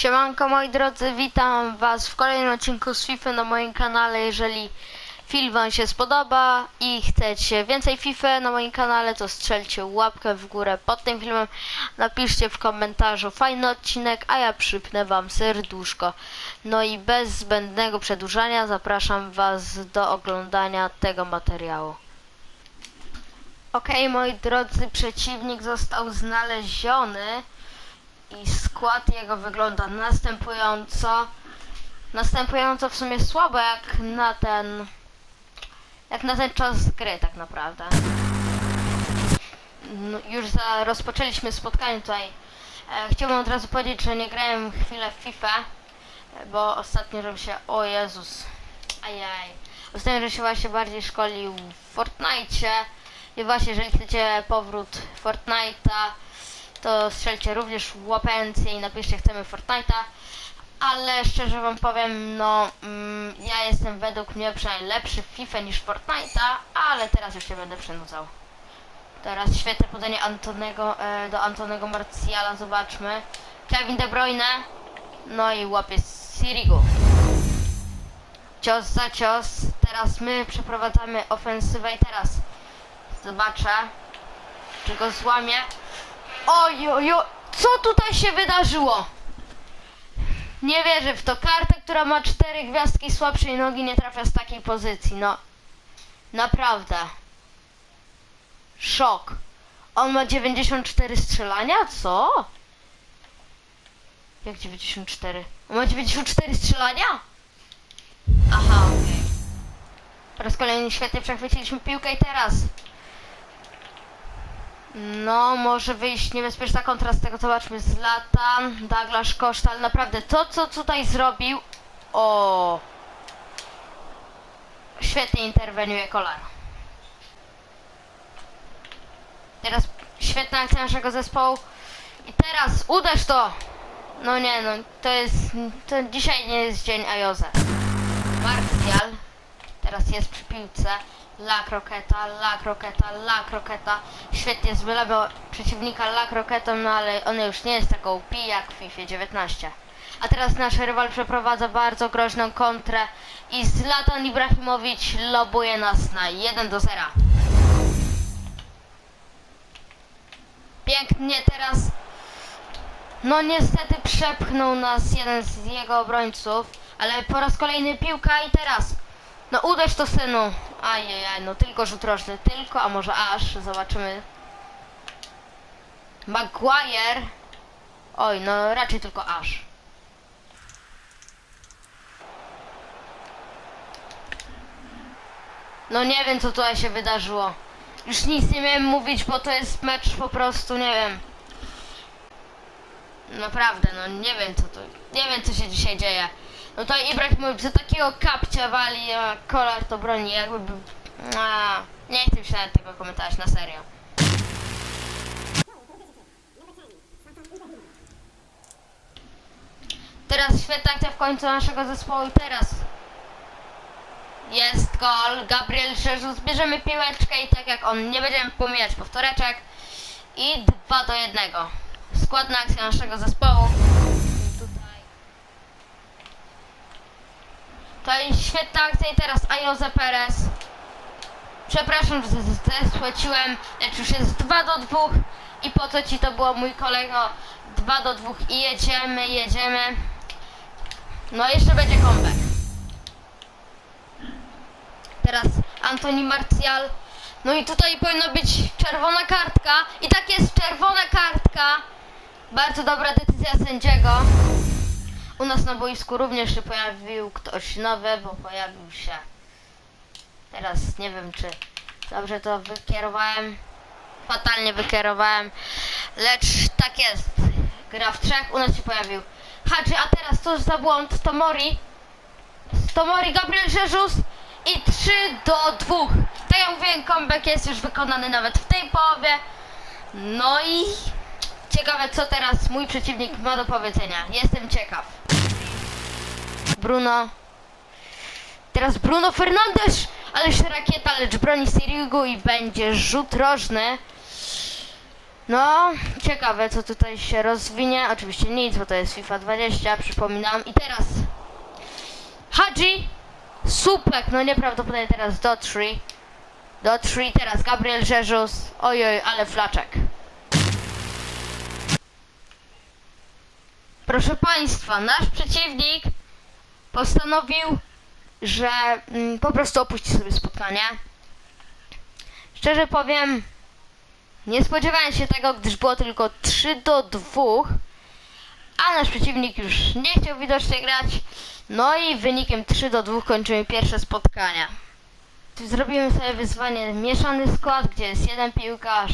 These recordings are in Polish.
Siemanko moi drodzy, witam was w kolejnym odcinku z FIFA na moim kanale. Jeżeli film wam się spodoba i chcecie więcej FIFA na moim kanale, to strzelcie łapkę w górę pod tym filmem. Napiszcie w komentarzu fajny odcinek, a ja przypnę wam serduszko. No i bez zbędnego przedłużania zapraszam was do oglądania tego materiału. Okej moi drodzy, przeciwnik został znaleziony i skład jego wygląda następująco. Następująco w sumie słabo jak na ten jak na ten czas gry tak naprawdę. No, już za, rozpoczęliśmy spotkanie tutaj. E, chciałbym od razu powiedzieć, że nie grałem chwilę w FIFA, e, bo ostatnio żebym się o Jezus. Ajaj. Ostatnio że się właśnie bardziej szkolił w Fortnite. I właśnie jeżeli chcecie powrót Fortnite'a to strzelcie również łapencję i napiszcie chcemy Fortnite'a. Ale szczerze wam powiem, no mm, ja jestem według mnie przynajmniej lepszy w FIFA niż Fortnite'a, ale teraz już się będę przynudzał. Teraz świetne podanie Antonego, e, do Antonego Martiala, zobaczmy. Kevin De Bruyne, no i łapie Sirigu. Cios za cios, teraz my przeprowadzamy ofensywę i teraz zobaczę, czy go złamie. Ojojo, co tutaj się wydarzyło? Nie wierzę w to. Karta, która ma cztery gwiazdki słabszej nogi nie trafia z takiej pozycji. No, naprawdę. Szok. On ma 94 strzelania? Co? Jak 94? On ma 94 strzelania? Aha. Po raz kolejny świetnie przechwyciliśmy piłkę i teraz no, może wyjść niebezpieczna kontra z tego, co zobaczmy z lata. Douglas Costa, ale naprawdę to, co tutaj zrobił. O! Świetnie interweniuje Kolar. Teraz świetna akcja naszego zespołu. I teraz uderz to! No nie, no to jest. To dzisiaj nie jest dzień Ajoze. Martial. Teraz jest przy piłce. La kroketa, la kroketa, la kroketa. Świetnie zbylamy przeciwnika la kroketą, no ale on już nie jest taką OP jak w FIFA 19. A teraz nasz rywal przeprowadza bardzo groźną kontrę i Zlatan Ibrahimowicz lobuje nas na 1 do 0. Pięknie teraz. No niestety przepchnął nas jeden z jego obrońców, ale po raz kolejny piłka i teraz. No uderz to synu. Ajajaj, no tylko rzut roczny, tylko, a może aż, zobaczymy. Maguire. Oj, no raczej tylko aż. No nie wiem co tutaj się wydarzyło. Już nic nie miałem mówić, bo to jest mecz po prostu, nie wiem. Naprawdę, no nie wiem co to, nie wiem co się dzisiaj dzieje. No to Ibrahimowicz za takiego kapcia wali, a Kolar to broni jakby... A, nie chcę się nawet tego komentować, na serio. Teraz świetna akcja w końcu naszego zespołu i teraz jest gol, Gabriel Jesus, bierzemy piłeczkę i tak jak on, nie będziemy pomijać powtóreczek i 2 do 1. Składna akcja naszego zespołu. Tutaj to jest świetna akcja i teraz Ayoze Perez. Przepraszam, że zesłeciłem, lecz już jest 2 do 2 i po co ci to było mój kolego? 2 do 2 i jedziemy, jedziemy. No jeszcze będzie comeback. Teraz Antoni Martial. No i tutaj powinna być czerwona kartka. I tak jest czerwona kartka. Bardzo dobra decyzja sędziego. U nas na boisku również się pojawił ktoś nowy, bo pojawił się. Teraz nie wiem, czy dobrze to wykierowałem. Fatalnie wykierowałem. Lecz tak jest. Gra w trzech, u nas się pojawił. Hadży, a teraz to za błąd Tomori. Tomori, Gabriel Jesus i 3 do 2. Tak jak mówiłem, comeback jest już wykonany nawet w tej połowie. No i ciekawe co teraz mój przeciwnik ma do powiedzenia. Jestem ciekaw. Bruno. Teraz Bruno Fernandes, ależ rakieta, lecz broni Sirigu i będzie rzut rożny. No, ciekawe co tutaj się rozwinie. Oczywiście nic, bo to jest FIFA 20, przypominam. I teraz Hadzi, Supek, no nieprawdopodobnie teraz do 3. Do 3, teraz Gabriel Jesus. Ojoj, ale flaczek. Proszę Państwa, nasz przeciwnik postanowił, że mm, po prostu opuści sobie spotkanie. Szczerze powiem, nie spodziewałem się tego, gdyż było tylko 3 do 2, a nasz przeciwnik już nie chciał widocznie grać. No i wynikiem 3 do 2 kończymy pierwsze spotkania. Zrobimy sobie wyzwanie mieszany skład, gdzie jest jeden piłkarz.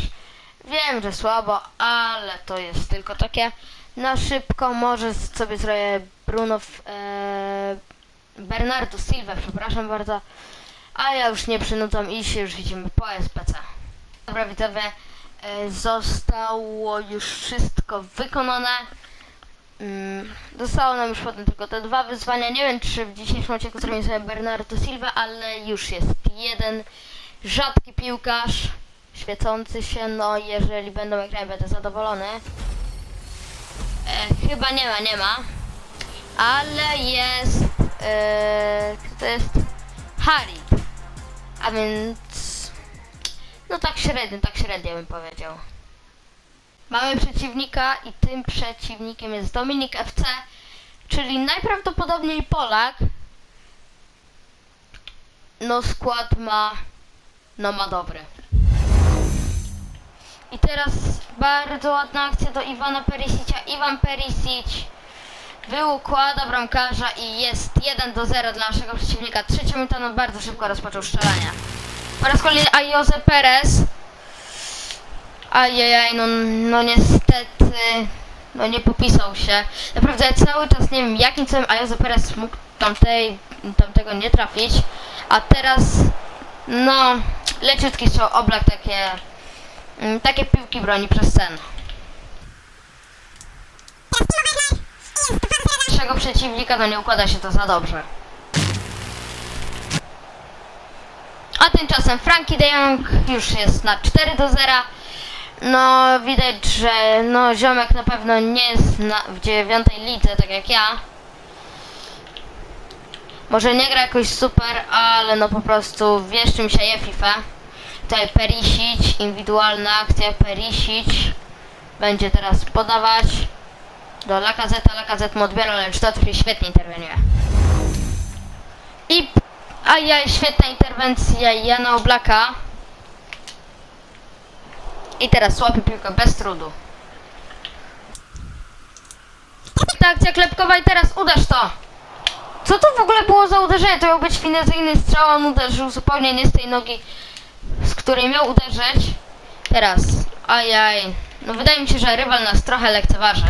Wiem, że słabo, ale to jest tylko takie na szybko. Może sobie zrobię Bruno, e, Bernardo Silva, przepraszam bardzo. A ja już nie przynudzam i się już widzimy po SPC. Dobra widzowie, e, zostało już wszystko wykonane. Mm, Zostało nam już potem tylko te dwa wyzwania. Nie wiem, czy w dzisiejszym odcinku zrobimy sobie Bernardo Silva, ale już jest jeden rzadki piłkarz, świecący się. No, jeżeli będą ekrany, będę zadowolony. E, chyba nie ma, nie ma. Ale jest. E, to jest? Harit. A więc. No tak średnio, tak średnio bym powiedział. Mamy przeciwnika i tym przeciwnikiem jest Dominik FC, czyli najprawdopodobniej Polak. No skład ma, no ma dobry. I teraz bardzo ładna akcja do Iwana Perisicia. Iwan Perisic wyukłada bramkarza i jest 1 do 0 dla naszego przeciwnika. Trzecią minutę no bardzo szybko rozpoczął strzelania. Po raz kolejny Ayoze Perez. Ajajaj, no, no niestety, no nie popisał się. Naprawdę cały czas nie wiem, jakim cudem Ayoze Perez mógł tamtej, tamtego nie trafić. A teraz, no, leciutki strzał, oblak takie, takie piłki broni przez sen. Naszego przeciwnika, no nie układa się to za dobrze. A tymczasem Frankie de Jong już jest na 4 do 0. No widać, że no ziomek na pewno nie jest na, w dziewiątej lidze, tak jak ja. Może nie gra jakoś super, ale no po prostu wiesz czym się je FIFA. Tutaj Perisic, indywidualna akcja Perisic. Będzie teraz podawać do Lakazeta, Lakazet mu odbiera, lecz Dotry świetnie interweniuje. I ajaj, świetna interwencja Jana Oblaka. I teraz łapie piłkę bez trudu. Ta akcja klepkowa i teraz uderz to! Co to w ogóle było za uderzenie? To miał być finezyjny strzał, on uderzył zupełnie nie z tej nogi, z której miał uderzyć. Teraz, ajaj. No wydaje mi się, że rywal nas trochę lekceważy.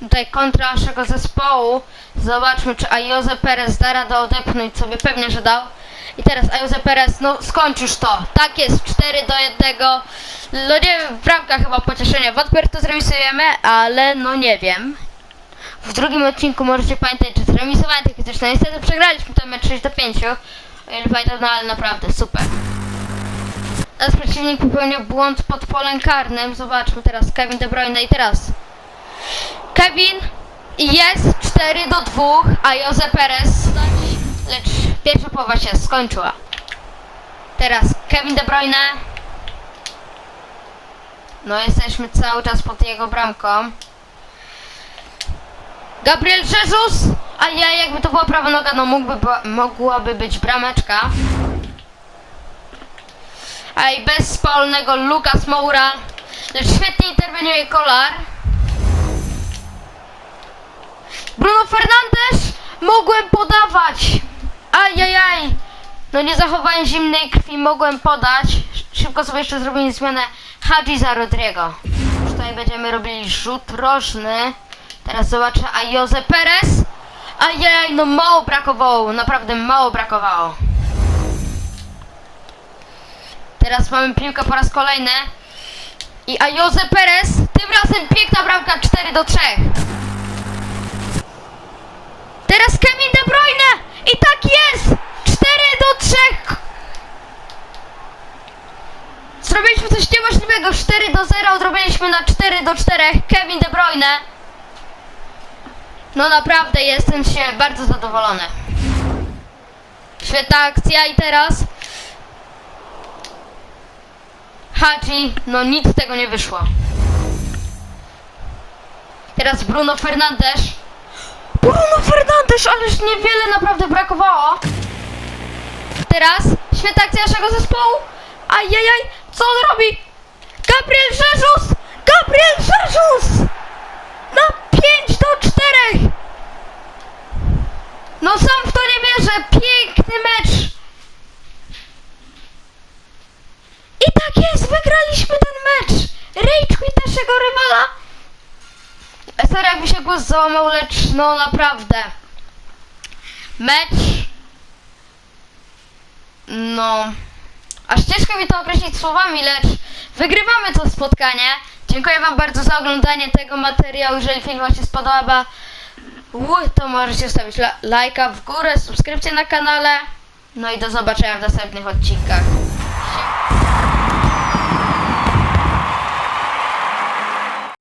Tutaj kontra naszego zespołu. Zobaczmy, czy Ayoze Perez da radę odepchnąć sobie. Pewnie, że dał. I teraz Ayoze Perez, no skończysz to. Tak jest, 4 do 1. No nie wiem, bramka chyba pocieszenia. Wątpię, to zremisujemy, ale no nie wiem. W drugim odcinku możecie pamiętać, że zremisowałem takie coś. No niestety przegraliśmy ten mecz 6 do 5. Pamiętam, no ale naprawdę super. Teraz przeciwnik popełnił błąd pod polem karnym. Zobaczmy teraz Kevin De Bruyne i teraz Kevin jest 4 do 2, a Jose Perez lecz pierwsza połowa się skończyła. Teraz Kevin De Bruyne. No jesteśmy cały czas pod jego bramką. Gabriel Jesus! A ja jakby to była prawa noga, no mógłby, mogłaby być brameczka. A i bez Lucas Moura. Lecz świetnie interweniuje Kolar. Bruno Fernandes! Mogłem podawać! Ajajaj! No nie zachowałem zimnej krwi, mogłem podać. Szybko sobie jeszcze zrobimy zmianę Hadzi za Rodrigo. Tutaj będziemy robili rzut rożny. Teraz zobaczę Ayoze Perez. Ajajaj, no mało brakowało, naprawdę mało brakowało. Teraz mamy piłkę po raz kolejny. I Ayoze Perez, tym razem piękna bramka 4 do 3. Teraz Kevin De Bruyne! I tak jest! 4 do 3! Zrobiliśmy coś niemożliwego. 4 do 0 odrobiliśmy na 4 do 4. Kevin De Bruyne. No naprawdę jestem się bardzo zadowolony. Świetna akcja i teraz Hadzi, no nic z tego nie wyszło. Teraz Bruno Fernandes. Bruno Fernandes, ależ niewiele naprawdę brakowało. Teraz świetna akcja naszego zespołu. Ajajaj, co on robi? Gabriel Jesus! Gabriel Jesus! Na 5 do 4! No sam w to wierzę, piękny mecz! I tak jest, wygraliśmy ten mecz! Quit naszego rywala! Sorry, jakby się głos załamał, lecz no naprawdę. Mecz... No... Aż ciężko mi to określić słowami, lecz wygrywamy to spotkanie. Dziękuję wam bardzo za oglądanie tego materiału. Jeżeli film wam się spodoba, u, to możecie zostawić lajka w górę, subskrypcję na kanale. No i do zobaczenia w następnych odcinkach.